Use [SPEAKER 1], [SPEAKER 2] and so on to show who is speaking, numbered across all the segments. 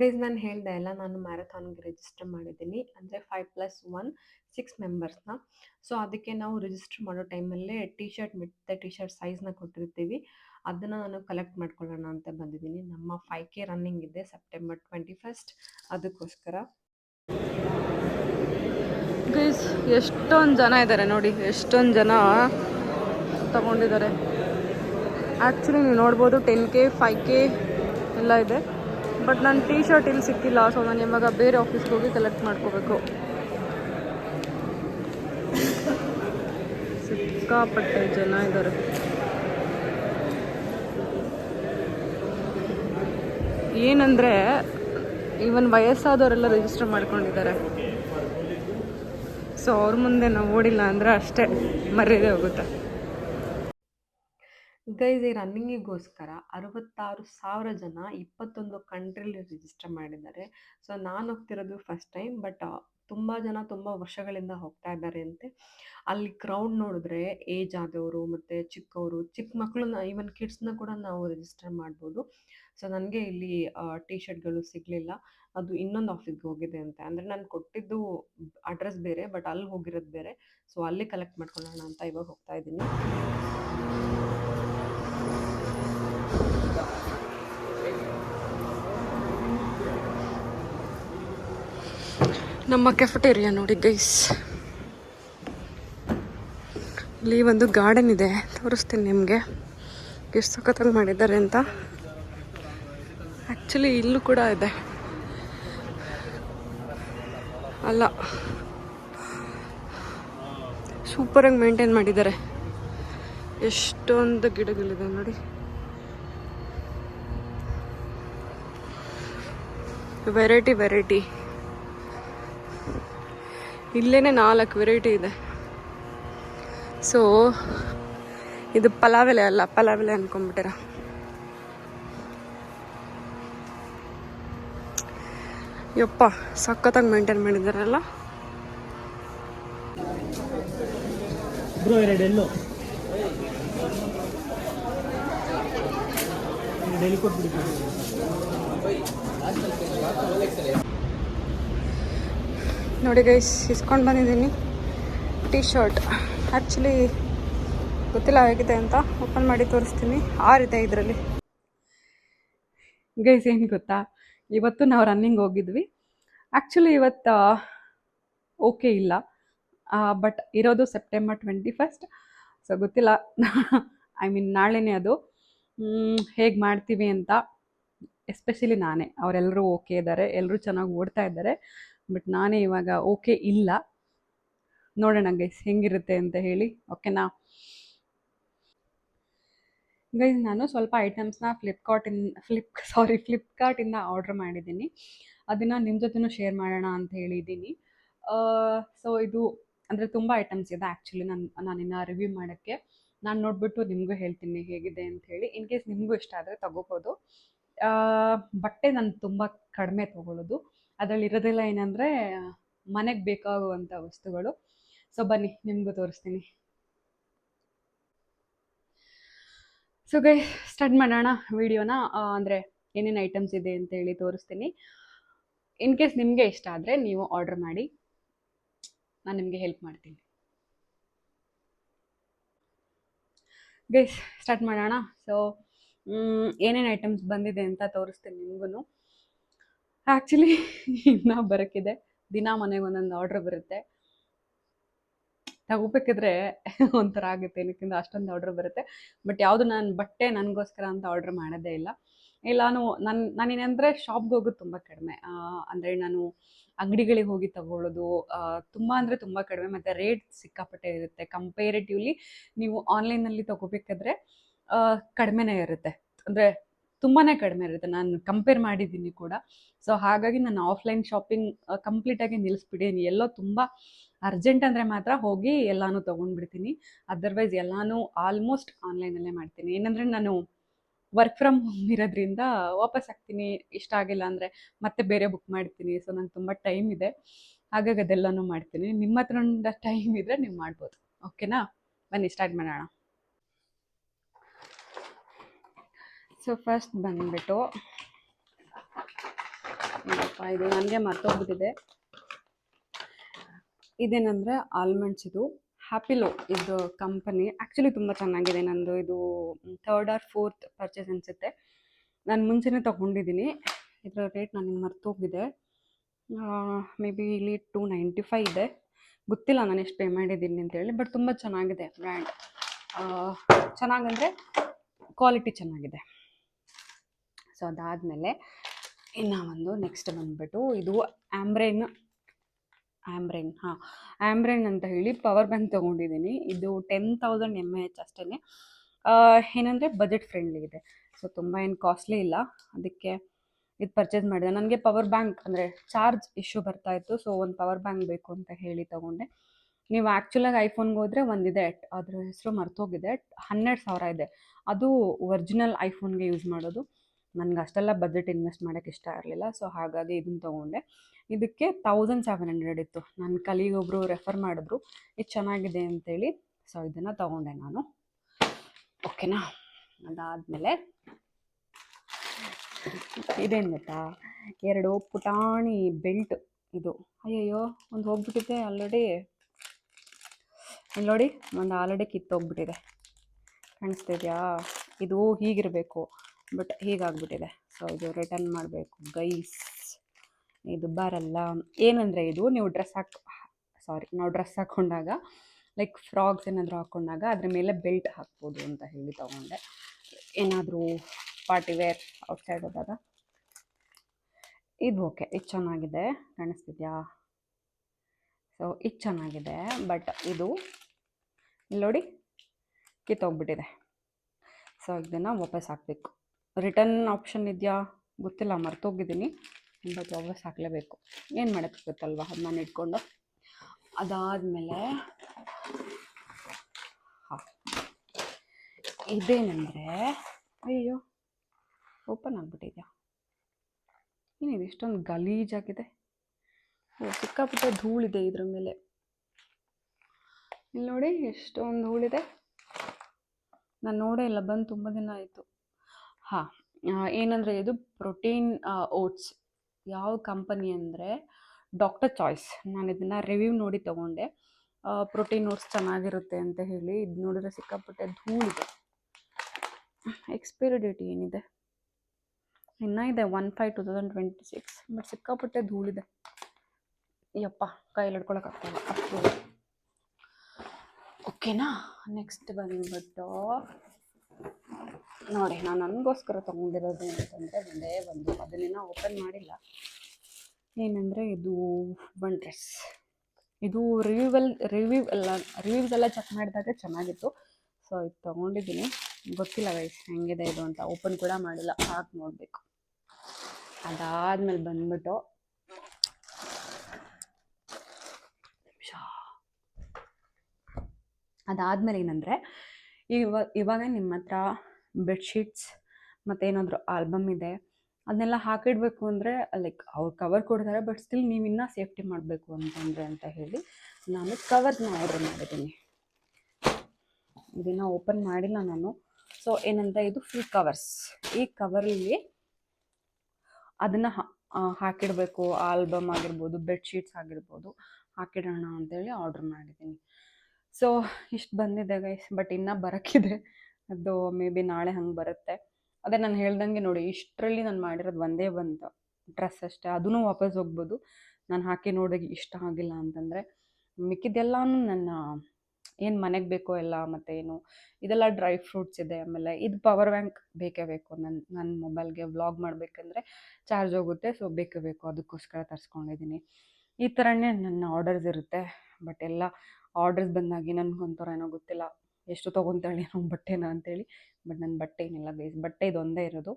[SPEAKER 1] Guys ನಾನು ಹೇಳ್ದೆ ಅಲ್ಲ, ನಾನು ಮ್ಯಾರಥಾನ್ಗೆ ರಿಜಿಸ್ಟರ್ ಮಾಡಿದ್ದೀನಿ. ಅಂದರೆ ಫೈವ್ ಪ್ಲಸ್ ಒನ್ ಸಿಕ್ಸ್ ಮೆಂಬರ್ಸ್ನ ಸೊ ಅದಕ್ಕೆ ನಾವು ರಿಜಿಸ್ಟರ್ ಮಾಡೋ ಟೈಮಲ್ಲೇ ಟಿ ಶರ್ಟ್ ಮತ್ತು ಟಿ ಶರ್ಟ್ ಸೈಜ್ನ ಕೊಟ್ಟಿರ್ತೀವಿ. ಅದನ್ನು ನಾನು ಕಲೆಕ್ಟ್ ಮಾಡ್ಕೊಳ್ಳೋಣ ಅಂತ ಬಂದಿದ್ದೀನಿ. ನಮ್ಮ ಫೈವ್ ಕೆ ರನ್ನಿಂಗ್ ಇದೆ ಸೆಪ್ಟೆಂಬರ್ ಟ್ವೆಂಟಿ ಫಸ್ಟ್ ಅದಕ್ಕೋಸ್ಕರ.
[SPEAKER 2] ಗೈಸ್ ಎಷ್ಟೊಂದು ಜನ ಇದ್ದಾರೆ ನೋಡಿ. ಎಷ್ಟೊಂದು ಜನ ತಗೊಂಡಿದ್ದಾರೆ ಆ್ಯಕ್ಚುಲಿ ನೀವು ನೋಡ್ಬೋದು ಟೆನ್ ಕೆ ಫೈವ್ ಕೆ ಎಲ್ಲ ಇದೆ. ಬಟ್ ನನ್ನ ಟೀ ಶರ್ಟ್ ಇಲ್ಲಿ ಸಿಕ್ಕಿಲ್ಲ ಸೊ ನಾನು ಇವಾಗ ಬೇರೆ ಆಫೀಸ್ಗೆ ಹೋಗಿ ಕಲೆಕ್ಟ್ ಮಾಡ್ಕೋಬೇಕು. ಸಿಕ್ಕಾಪಟ್ಟೆ ಜನ ಇದ್ದಾರೆ. ಏನಂದರೆ ಈವನ್ ವಯಸ್ಸಾದವರೆಲ್ಲ ರಿಜಿಸ್ಟರ್ ಮಾಡ್ಕೊಂಡಿದ್ದಾರೆ. ಸೊ ಅವ್ರ ಮುಂದೆ ನಾವು ಓಡಿಲ್ಲ ಅಂದರೆ ಅಷ್ಟೇ, ಮರ್ಯಾದೆ ಹೋಗುತ್ತೆ.
[SPEAKER 1] ಗೈಸ್ ಈ ರನ್ನಿಂಗಿಗೋಸ್ಕರ ಅರವತ್ತಾರು ಸಾವಿರ ಜನ ಇಪ್ಪತ್ತೊಂದು ಕಂಟ್ರಿಲಿ ರಿಜಿಸ್ಟರ್ ಮಾಡಿದ್ದಾರೆ. ಸೊ ನಾನು ಹೋಗ್ತಿರೋದು ಫಸ್ಟ್ ಟೈಮ್ ಬಟ್ ತುಂಬ ಜನ ತುಂಬ ವರ್ಷಗಳಿಂದ ಹೋಗ್ತಾ ಇದ್ದಾರೆ ಅಂತೆ. ಅಲ್ಲಿ ಕ್ರೌಡ್ ನೋಡಿದ್ರೆ ಏಜ್ ಆದವರು ಮತ್ತು ಚಿಕ್ಕವರು ಚಿಕ್ಕ ಮಕ್ಕಳನ್ನ ಈವನ್ ಕಿಡ್ಸ್ನ ಕೂಡ ನಾವು ರಿಜಿಸ್ಟರ್ ಮಾಡ್ಬೋದು. ಸೊ ನನಗೆ ಇಲ್ಲಿ ಟಿ ಶರ್ಟ್ಗಳು ಸಿಗಲಿಲ್ಲ. ಅದು ಇನ್ನೊಂದು ಆಫೀಸ್ಗೆ ಹೋಗಿದೆ ಅಂತೆ. ಅಂದರೆ ನಾನು ಕೊಟ್ಟಿದ್ದು ಅಡ್ರೆಸ್ ಬೇರೆ ಬಟ್ ಅಲ್ಲಿ ಹೋಗಿರೋದು ಬೇರೆ. ಸೊ ಅಲ್ಲಿ ಕಲೆಕ್ಟ್ ಮಾಡ್ಕೊಳ್ಳೋಣ ಅಂತ ಇವಾಗ ಹೋಗ್ತಾ ಇದ್ದೀನಿ.
[SPEAKER 2] ನಮ್ಮ ಕೆಫಟೇರಿಯಾ ನೋಡಿ ಗೈಸ್ ಇಲ್ಲಿ ಒಂದು ಗಾರ್ಡನ್ ಇದೆ, ತೋರಿಸ್ತೀನಿ ನಿಮಗೆ. ಎಷ್ಟು ಸಖತ್ತಾಗಿ ಮಾಡಿದ್ದಾರೆ ಅಂತ. ಆ್ಯಕ್ಚುಲಿ ಇಲ್ಲೂ ಕೂಡ ಇದೆ. ಅಲ್ಲ. ಸೂಪರಾಗಿ ಮೇಂಟೈನ್ ಮಾಡಿದ್ದಾರೆ. ಎಷ್ಟೊಂದು ಗಿಡಗಳಿದೆ ನೋಡಿ. ವೆರೈಟಿ ವೆರೈಟಿ ಇಲ್ಲೇನೆ ನಾಲ್ಕು ವೆರೈಟಿ ಇದೆ. ಸೊ ಇದು ಪಲಾವೆಲೆ ಅಲ್ಲ, ಪಲಾವೆಲೆ ಅನ್ಕೊಂಡ್ಬಿಟ್ಟಿರ. ಯಪ್ಪ, ಸಖತ್ತಾಗಿ ಮೇಂಟೈನ್ ಮಾಡಿದಾರಲ್ಲ.
[SPEAKER 3] ಕೊಟ್ಬಿಡಿ
[SPEAKER 2] ನೋಡಿ ಗೈಸ್ ಇಸ್ಕೊಂಡು ಬಂದಿದ್ದೀನಿ. ಟೀ ಶರ್ಟ್ ಆ್ಯಕ್ಚುಲಿ ಗೊತ್ತಿಲ್ಲ ಹೇಗಿದೆ ಅಂತ ಓಪನ್ ಮಾಡಿ ತೋರಿಸ್ತೀನಿ. ಆರಿದೆ ಇದರಲ್ಲಿ. ಗೈಸ್ ಏನು ಗೊತ್ತಾ? ಇವತ್ತು ನಾವು ರನ್ನಿಂಗ್ ಹೋಗಿದ್ವಿ. ಆ್ಯಕ್ಚುಲಿ ಇವತ್ತು ಓಕೆ ಇಲ್ಲ. ಬಟ್ ಇರೋದು ಸೆಪ್ಟೆಂಬರ್ ಟ್ವೆಂಟಿ ಫಸ್ಟ್ ಸೊ ಗೊತ್ತಿಲ್ಲ. ಐ ಮೀನ್ ನಾಳೆನೇ ಅದು. ಹೇಗೆ ಮಾಡ್ತೀವಿ ಅಂತ ಎಸ್ಪೆಷಲಿ ನಾನೇ. ಅವರೆಲ್ಲರೂ ಓಕೆ ಇದ್ದಾರೆ ಎಲ್ಲರೂ ಚೆನ್ನಾಗಿ ಓಡ್ತಾ ಇದ್ದಾರೆ. ಬಟ್ ನಾನೇ ಇವಾಗ ಓಕೆ ಇಲ್ಲ. ನೋಡೋಣ ಗೈಸ್ ಹೆಂಗಿರುತ್ತೆ ಅಂತ ಹೇಳಿ, ಓಕೆನಾ? ಗೈಸ್ ನಾನು ಸ್ವಲ್ಪ ಐಟಮ್ಸ್ನ ಫ್ಲಿಪ್ಕಾರ್ಟಿನ್ ಫ್ಲಿಪ್ ಸಾರಿ ಫ್ಲಿಪ್ಕಾರ್ಟಿಂದ ಆರ್ಡ್ರ್ ಮಾಡಿದ್ದೀನಿ. ಅದನ್ನು ನಿಮ್ಮ ಜೊತೆನೂ ಶೇರ್ ಮಾಡೋಣ ಅಂತ ಹೇಳಿದ್ದೀನಿ. ಸೊ ಇದು ಅಂದರೆ ತುಂಬ ಐಟಮ್ಸ್ ಇದೆ ಆ್ಯಕ್ಚುಲಿ ನಾನು, ನಾನಿನ್ನು ರಿವ್ಯೂ ಮಾಡೋಕ್ಕೆ. ನಾನು ನೋಡಿಬಿಟ್ಟು ನಿಮಗೂ ಹೇಳ್ತೀನಿ ಹೇಗಿದೆ ಅಂತ ಹೇಳಿ. ಇನ್ ಕೇಸ್ ನಿಮಗೂ ಇಷ್ಟ ಆದರೆ ತಗೋಬೋದು. ಬಟ್ಟೆ ನಾನು ತುಂಬ ಕಡಿಮೆ ತೊಗೊಳ್ಳೋದು. ಅದರಲ್ಲಿ ಇರೋದೆಲ್ಲ ಏನಂದರೆ, ಮನೆಗೆ ಬೇಕಾಗುವಂಥ ವಸ್ತುಗಳು. ಸೊ ಬನ್ನಿ, ನಿಮಗೂ ತೋರಿಸ್ತೀನಿ. ಸೊ ಗೈ ಸ್ಟಾರ್ಟ್ ಮಾಡೋಣ ವಿಡಿಯೋನ ಅಂದರೆ ಏನೇನು ಐಟಮ್ಸ್ ಇದೆ ಅಂತ ಹೇಳಿ ತೋರಿಸ್ತೀನಿ. ಇನ್ ಕೇಸ್ ನಿಮಗೆ ಇಷ್ಟ ಆದರೆ ನೀವು ಆರ್ಡರ್ ಮಾಡಿ. ನಾನು ನಿಮಗೆ ಹೆಲ್ಪ್ ಮಾಡ್ತೀನಿ. ಗೈಸ್ ಸ್ಟಾರ್ಟ್ ಮಾಡೋಣ. ಸೊ ಏನೇನು ಐಟಮ್ಸ್ ಬಂದಿದೆ ಅಂತ ತೋರಿಸ್ತೀನಿ ನಿಮಗೂ ಆ್ಯಕ್ಚುಲಿ ಇನ್ನೂ ಬರೋಕ್ಕಿದೆ ದಿನ ಮನೆಗೆ ಒಂದೊಂದು ಆರ್ಡ್ರ್ ಬರುತ್ತೆ. ತಗೋಬೇಕಿದ್ರೆ ಒಂಥರ ಆಗುತ್ತೆ. ಏನಕ್ಕಿಂತ ಅಷ್ಟೊಂದು ಆರ್ಡ್ರ್ ಬರುತ್ತೆ. ಬಟ್ ಯಾವುದು ನಾನು ಬಟ್ಟೆ ನನಗೋಸ್ಕರ ಅಂತ ಆರ್ಡ್ರ್ ಮಾಡೋದೇ ಇಲ್ಲ. ಇಲ್ಲ, ನಾನು ನನ್ನ ನಾನೇನಂದರೆ ಶಾಪ್ಗೆ ಹೋಗೋದು ತುಂಬ ಕಡಿಮೆ. ಅಂದರೆ ನಾನು ಅಂಗಡಿಗಳಿಗೆ ಹೋಗಿ ತಗೊಳ್ಳೋದು ತುಂಬ ಅಂದರೆ ತುಂಬ ಕಡಿಮೆ. ಮತ್ತು ರೇಟ್ ಸಿಕ್ಕಾಪಟ್ಟೆ ಇರುತ್ತೆ. ಕಂಪೇರಿಟಿವ್ಲಿ ನೀವು ಆನ್ಲೈನಲ್ಲಿ ತಗೋಬೇಕಾದ್ರೆ ಕಡಿಮೆನೇ ಇರುತ್ತೆ. ಅಂದರೆ ತುಂಬಾ ಕಡಿಮೆ ಇರುತ್ತೆ. ನಾನು ಕಂಪೇರ್ ಮಾಡಿದ್ದೀನಿ ಕೂಡ. ಸೊ ಹಾಗಾಗಿ ನಾನು ಆಫ್ಲೈನ್ ಶಾಪಿಂಗ್ ಕಂಪ್ಲೀಟಾಗಿ ನಿಲ್ಲಿಸ್ಬಿಡೀನಿ ಎಲ್ಲೋ ತುಂಬ ಅರ್ಜೆಂಟ್ ಅಂದರೆ ಮಾತ್ರ ಹೋಗಿ ಎಲ್ಲನೂ ತೊಗೊಂಡ್ಬಿಡ್ತೀನಿ. ಅದರ್ವೈಸ್ ಎಲ್ಲನೂ ಆಲ್ಮೋಸ್ಟ್ ಆನ್ಲೈನಲ್ಲೇ ಮಾಡ್ತೀನಿ. ಏನಂದರೆ ನಾನು ವರ್ಕ್ ಫ್ರಮ್ ಹೋಮ್ ಇರೋದ್ರಿಂದ ವಾಪಸ್ ಆಗ್ತೀನಿ. ಇಷ್ಟ ಆಗಿಲ್ಲ ಅಂದರೆ ಮತ್ತೆ ಬೇರೆ ಬುಕ್ ಮಾಡ್ತೀನಿ. ಸೊ ನಂಗೆ ತುಂಬ ಟೈಮ್ ಇದೆ. ಹಾಗಾಗಿ ಅದೆಲ್ಲನೂ ಮಾಡ್ತೀನಿ. ನಿಮ್ಮ ಹತ್ರ ಟೈಮ್ ಇದ್ದರೆ ನೀವು ಮಾಡ್ಬೋದು. ಓಕೆನಾ ಬನ್ನಿ ಸ್ಟಾರ್ಟ್ ಮಾಡೋಣ. ಸೊ ಫಸ್ಟ್ ಬಂದ್ಬಿಟ್ಟು ಇದು ನನಗೆ ಮರ್ತೋಗ್ಬಿಟ್ಟಿದೆ. ಇದೇನಂದರೆ ಆಲ್ಮಂಡ್ಸ್ ಇದು. ಹ್ಯಾಪಿಲೋ ಇದು ಕಂಪನಿ ಆ್ಯಕ್ಚುಲಿ ತುಂಬ ಚೆನ್ನಾಗಿದೆ. ನಂದು ಇದು ಥರ್ಡ್ ಆರ್ ಫೋರ್ತ್ ಪರ್ಚೇಸ್ ಅನಿಸುತ್ತೆ. ನಾನು ಮುಂಚೆನೇ ತೊಗೊಂಡಿದ್ದೀನಿ. ಇದರ ರೇಟ್ ನನಗೆ ಮರ್ತೋಗಿದೆ ಮೇ ಬಿ ಇಲ್ಲಿ ಟೂ ನೈಂಟಿ ಫೈ ಇದೆ. ಗೊತ್ತಿಲ್ಲ ನಾನು ಎಷ್ಟು ಪೇ ಮಾಡಿದ್ದೀನಿ ಅಂತೇಳಿ ಬಟ್ ತುಂಬ ಚೆನ್ನಾಗಿದೆ ಬ್ರ್ಯಾಂಡ್ ಚೆನ್ನಾಗಂದರೆ ಕ್ವಾಲಿಟಿ ಚೆನ್ನಾಗಿದೆ. ಸೊ ಅದಾದಮೇಲೆ ಇನ್ನು ಒಂದು ನೆಕ್ಸ್ಟ್ ಬಂದುಬಿಟ್ಟು ಇದು ಆಂಬ್ರೇನ್ ಆಂಬ್ರೇನ್ ಹಾಂ ಆಂಬ್ರೇನ್ ಅಂತ ಹೇಳಿ ಪವರ್ ಬ್ಯಾಂಕ್ ತೊಗೊಂಡಿದ್ದೀನಿ. ಇದು ten thousand M A H ಅಷ್ಟೇ ಏನಂದರೆ ಬಜೆಟ್ ಫ್ರೆಂಡ್ಲಿ ಇದೆ. ಸೊ ತುಂಬ ಏನು ಕಾಸ್ಟ್ಲಿ ಇಲ್ಲ. ಅದಕ್ಕೆ ಇದು ಪರ್ಚೇಸ್ ಮಾಡಿದೆ. ನನಗೆ ಪವರ್ ಬ್ಯಾಂಕ್ ಅಂದರೆ ಚಾರ್ಜ್ ಇಶ್ಯೂ ಬರ್ತಾ ಇತ್ತು. ಸೊ ಒಂದು ಪವರ್ ಬ್ಯಾಂಕ್ ಬೇಕು ಅಂತ ಹೇಳಿ ತೊಗೊಂಡೆ. ನೀವು ಆ್ಯಕ್ಚುಲಾಗಿ ಐಫೋನ್ಗೆ ಹೋದರೆ ಒಂದಿದೆ. ಅದ್ರ ಹೆಸರು ಮರ್ತೋಗಿದೆ. ಹನ್ನೆರಡು ಸಾವಿರ ಇದೆ. ಅದು ಒರಿಜಿನಲ್ ಐಫೋನ್ಗೆ ಯೂಸ್ ಮಾಡೋದು. ನನಗೆ ಅಷ್ಟೆಲ್ಲ ಬಜೆಟ್ ಇನ್ವೆಸ್ಟ್ ಮಾಡೋಕ್ಕೆ ಇಷ್ಟ ಇರಲಿಲ್ಲ. ಸೊ ಹಾಗಾಗಿ ಇದನ್ನು ತೊಗೊಂಡೆ. ಇದಕ್ಕೆ ತೌಸಂಡ್ ಸೆವೆನ್ ಹಂಡ್ರೆಡ್ ಇತ್ತು. ನನ್ನ ಕಲಿಗೊಬ್ಬರು ರೆಫರ್ ಮಾಡಿದ್ರು. ಇದು ಚೆನ್ನಾಗಿದೆ ಅಂತೇಳಿ. ಸೊ ಇದನ್ನು ತೊಗೊಂಡೆ ನಾನು. ಓಕೆನಾ ಅದಾದಮೇಲೆ ಇದೇನು ಗೊತ್ತಾ? ಎರಡು ಪುಟಾಣಿ ಬೆಲ್ಟ್ ಇದು. ಅಯ್ಯಯ್ಯೋ, ಒಂದು ಹೋಗ್ಬಿಟ್ಟಿದೆ ಆಲ್ರೆಡಿ ಇಲ್ಲಿ ನೋಡಿ, ಒಂದು ಆಲ್ರೆಡಿ ಕಿತ್ತೋಗ್ಬಿಟ್ಟಿದೆ. ಕಾಣಿಸ್ತಿದ್ಯಾ? ಇದು ಹೀಗಿರಬೇಕು. ಬಟ್ ಹೀಗಾಗ್ಬಿಟ್ಟಿದೆ. ಸೊ ಇದು ರಿಟರ್ನ್ ಮಾಡಬೇಕು ಗೈಸ್ ಇದು ಬರಲ್ಲ. ಏನಂದರೆ ಇದು ನೀವು ಡ್ರೆಸ್ ಹಾಕ್ ಸಾರಿ ನಾವು ಡ್ರೆಸ್ ಹಾಕ್ಕೊಂಡಾಗ ಲೈಕ್ ಫ್ರಾಕ್ಸ್ ಏನಾದರೂ ಹಾಕ್ಕೊಂಡಾಗ ಅದ್ರ ಮೇಲೆ ಬೆಲ್ಟ್ ಹಾಕ್ಬೋದು ಅಂತ ಹೇಳಿ ತೊಗೊಂಡೆ. ಏನಾದರೂ ಪಾರ್ಟಿ ವೇರ್ ಔಟ್ಸೈಡ್ ಹೋದಾಗ. ಇದು ಓಕೆ ಇದು ಚೆನ್ನಾಗಿದೆ, ಕಾಣಿಸ್ತಿದ್ಯಾ? ಸೊ ಇದು ಚೆನ್ನಾಗಿದೆ ಬಟ್ ಇದು ನೋಡಿ, ಕಿತ್ತೋಗ್ಬಿಟ್ಟಿದೆ. ಸೊ ಇದನ್ನು ವಾಪಸ್ ಹಾಕಬೇಕು. ರಿಟರ್ನ್ ಆಪ್ಷನ್ ಇದೆಯಾ? ಗೊತ್ತಿಲ್ಲ, ಮರ್ತೋಗಿದ್ದೀನಿ. ಬಟ್ ವಾಪಸ್ ಹಾಕಲೇಬೇಕು. ಏನು ಮಾಡೋಕ್ಕಾಗುತ್ತಲ್ವ ನಾನು ಇಟ್ಕೊಂಡು ಅದಾದಮೇಲೆ, ಹಾಂ. ಇದೇನೆಂದರೆ, ಅಯ್ಯೋ, ಓಪನ್ ಆಗಿಬಿಟ್ಟಿದ್ಯಾ? ಏನಿದೆ ಇಷ್ಟೊಂದು ಗಲೀಜಾಗಿದೆ ಓ, ಸಿಕ್ಕಾಪಟ್ಟೆ ಧೂಳಿದೆ ಇದ್ರ ಮೇಲೆ. ಇಲ್ಲಿ ನೋಡಿ ಎಷ್ಟೊಂದು ಧೂಳಿದೆ. ನಾನು ನೋಡೇ ಇಲ್ಲ, ಬಂದು ತುಂಬ ದಿನ ಆಯಿತು. ಹಾಂ ಏನಂದರೆ ಇದು ಪ್ರೋಟೀನ್ ಓಟ್ಸ್ ಯಾವ ಕಂಪನಿ ಅಂದರೆ ಡಾಕ್ಟರ್ ಚಾಯ್ಸ್ ನಾನು ಇದನ್ನು ರಿವ್ಯೂ ನೋಡಿ ತೊಗೊಂಡೆ. ಪ್ರೋಟೀನ್ ಓಟ್ಸ್ ಚೆನ್ನಾಗಿರುತ್ತೆ ಅಂತ ಹೇಳಿ ಇದು ನೋಡಿದ್ರೆ ಸಿಕ್ಕಾಪಟ್ಟೆ ಧೂಳಿದೆ. ಎಕ್ಸ್ಪೈರಿ ಡೇಟ್ ಏನಿದೆ? ಇನ್ನೂ ಇದೆ one five two thousand twenty six but ಸಿಕ್ಕಾಪಟ್ಟೆ ಧೂಳಿದೆ. ಯಪ್ಪ, ಕೈಲಿ ಹಿಡ್ಕೊಳಕ್ಕಾಗ್ತಾಯಿಲ್ಲ ಅಷ್ಟು ಓಕೆನಾ ನೆಕ್ಸ್ಟ್ ಬಂದ್ಬಿಟ್ಟು ನೋಡಿ ನಾನು ನನಗೋಸ್ಕರ ತೊಗೊಂಡಿರೋದು ಅಂತಂದರೆ ಒಂದೇ ಒಂದು ಅದನ್ನೇನೋ ಓಪನ್ ಮಾಡಿಲ್ಲ. ಏನಂದರೆ ಇದು ಒನ್ ಡ್ರೆಸ್ ಇದು ರಿವ್ಯೂವಲ್ ರಿವ್ಯೂ ಎಲ್ಲ ರಿವ್ಯೂಸ್ ಎಲ್ಲ ಚೆಕ್ ಮಾಡಿದಾಗ ಚೆನ್ನಾಗಿತ್ತು. ಸೊ ಇದು ತೊಗೊಂಡಿದ್ದೀನಿ. ಗೊತ್ತಿಲ್ಲ ವೈಸ್ ಹೆಂಗಿದೆ ಇದು ಅಂತ. ಓಪನ್ ಕೂಡ ಮಾಡಿಲ್ಲ, ಹಾಕಿ ನೋಡಬೇಕು. ಅದಾದ್ಮೇಲೆ ಬಂದ್ಬಿಟ್ಟು ಅದಾದ್ಮೇಲೆ ಏನಂದರೆ, ಇವ, ಇವಾಗ ನಿಮ್ಮ ಹತ್ರ ಬೆಡ್ಶೀಟ್ಸ್ ಮತ್ತೇನಾದರೂ ಆಲ್ಬಮ್ ಇದೆ, ಅದನ್ನೆಲ್ಲ ಹಾಕಿಡಬೇಕು ಅಂದರೆ ಲೈಕ್ ಅವ್ರು ಕವರ್ ಕೊಡ್ತಾರೆ ಬಟ್ ಸ್ಟಿಲ್ ನೀವು ಇನ್ನೂ ಸೇಫ್ಟಿ ಮಾಡಬೇಕು ಅಂತಂದರೆ ಅಂತ ಹೇಳಿ ನಾನು ಕವರ್ನ ಆರ್ಡರ್ ಮಾಡಿದ್ದೀನಿ. ಇದನ್ನು ಓಪನ್ ಮಾಡಿಲ್ಲ ನಾನು. ಸೊ ಏನಂತ ಇದು ಫುಲ್ ಕವರ್ಸ್ ಈ ಕವರಲ್ಲಿ ಅದನ್ನು ಹಾಕಿಡಬೇಕು. ಆಲ್ಬಮ್ ಆಗಿರ್ಬೋದು, ಬೆಡ್ಶೀಟ್ಸ್ ಆಗಿರ್ಬೋದು, ಹಾಕಿಡೋಣ ಅಂತೇಳಿ ಆರ್ಡ್ರ್ ಮಾಡಿದ್ದೀನಿ. ಸೊ ಇಷ್ಟು ಬಂದಿದೆ ಗೈಸ್ ಬಟ್ ಇನ್ನೂ ಬರೋಕ್ಕಿದೆ. ಅದು ಮೇ ಬಿ ನಾಳೆ ಹಂಗೆ ಬರುತ್ತೆ. ಅದೇ ನಾನು ಹೇಳ್ದಂಗೆ ನೋಡಿ, ಇಷ್ಟರಲ್ಲಿ ನಾನು ಮಾಡಿರೋದು ಒಂದೇ ಒಂದು ಡ್ರೆಸ್ ಅಷ್ಟೇ ಅದೂ ವಾಪಸ್ ಹೋಗ್ಬೋದು. ನಾನು ಹಾಕಿ ನೋಡಿದಾಗ ಇಷ್ಟ ಆಗಿಲ್ಲ ಅಂತಂದರೆ, ಮಿಕ್ಕಿದ್ದೆಲ್ಲನೂ ನನ್ನ ಏನು ಮನೆಗೆ ಬೇಕೋ ಎಲ್ಲ ಮತ್ತು ಏನು, ಇದೆಲ್ಲ ಡ್ರೈ ಫ್ರೂಟ್ಸ್ ಇದೆ ಆಮೇಲೆ ಇದು ಪವರ್ ಬ್ಯಾಂಕ್ ಬೇಕೇ ಬೇಕು. ನನ್ನ ನನ್ನ ಮೊಬೈಲ್ಗೆ ವ್ಲಾಗ್ ಮಾಡಬೇಕಂದ್ರೆ ಚಾರ್ಜ್ ಹೋಗುತ್ತೆ, ಸೊ ಬೇಕೇ ಬೇಕು. ಅದಕ್ಕೋಸ್ಕರ ತರಿಸ್ಕೊಂಡಿದ್ದೀನಿ. ಈ ಥರನೇ ನನ್ನ ಆರ್ಡರ್ಸ್ ಇರುತ್ತೆ, ಬಟ್ ಎಲ್ಲ ಆರ್ಡರ್ಸ್ ಬಂದಾಗಿ ನನಗೊಂಥರ ಏನೋ ಗೊತ್ತಿಲ್ಲ. ಎಷ್ಟು ತೊಗೊತಾಳೆ ನಮ್ಮ ಬಟ್ಟೆನ ಅಂತೇಳಿ. ಬಟ್ ನನ್ನ ಬಟ್ಟೆ ಏನಿಲ್ಲ ಗೈಸ್ ಬಟ್ಟೆ ಇದೊಂದೇ ಇರೋದು.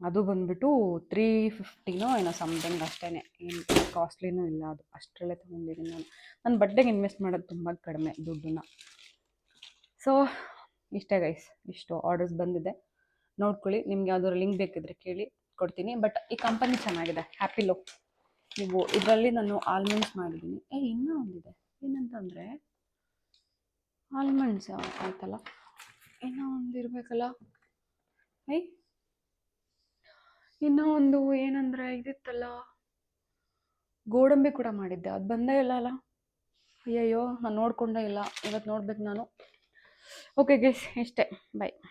[SPEAKER 2] ಅದು ಬಂದುಬಿಟ್ಟು ತ್ರೀ ಫಿಫ್ಟಿನೋ ಏನೋ ಸಮ್ಥಿಂಗ್ ಅಷ್ಟೇ ಏನು ಕಾಸ್ಟ್ಲಿನೂ ಇಲ್ಲ ಅದು. ಅಷ್ಟರಲ್ಲೇ ತೊಗೊಂಡಿದ್ದೀನಿ ನಾನು. ನನ್ನ ಬಟ್ಟೆಗೆ ಇನ್ವೆಸ್ಟ್ ಮಾಡೋದು ತುಂಬ ಕಡಿಮೆ ದುಡ್ಡನ್ನ. ಸೊ ಇಷ್ಟೇ ಗೈಸ್ ಇಷ್ಟು ಆರ್ಡರ್ಸ್ ಬಂದಿದೆ. ನೋಡ್ಕೊಳ್ಳಿ, ನಿಮ್ಗೆ ಯಾವ್ದಾದ್ರು ಲಿಂಕ್ ಬೇಕಿದ್ರೆ ಕೇಳಿ ಕೊಡ್ತೀನಿ. ಬಟ್ ಈ ಕಂಪನಿ ಚೆನ್ನಾಗಿದೆ. ಹ್ಯಾಪಿ ಲುಕ್ ನೀವು ಇದರಲ್ಲಿ ನಾನು ಆಲ್ಮಂಡ್ಸ್ ಮಾಡಿದ್ದೀನಿ. ಏ, ಇನ್ನೂ ಒಂದಿದೆ. ಏನಂತಂದರೆ ಆಲ್ಮಂಡ್ಸ್ ಆಯ್ತಲ್ಲ? ಇನ್ನೂ ಒಂದು ಇರಬೇಕಲ್ಲ? ಐ ಇನ್ನೂ ಒಂದು ಏನಂದರೆ ಇದಿತ್ತಲ್ಲ? ಗೋಡಂಬಿ ಕೂಡ ಮಾಡಿದ್ದೆ. ಅದು ಬಂದೇ ಇಲ್ಲ ಅಲ್ಲ? ಅಯ್ಯಯ್ಯೋ, ನಾನು ನೋಡ್ಕೊಂಡೇ ಇಲ್ಲ. ಇವತ್ತು ನೋಡ್ಬೇಕು ನಾನು. ಓಕೆ ಗೈಸ್ ಇಷ್ಟೇ. ಬಾಯ್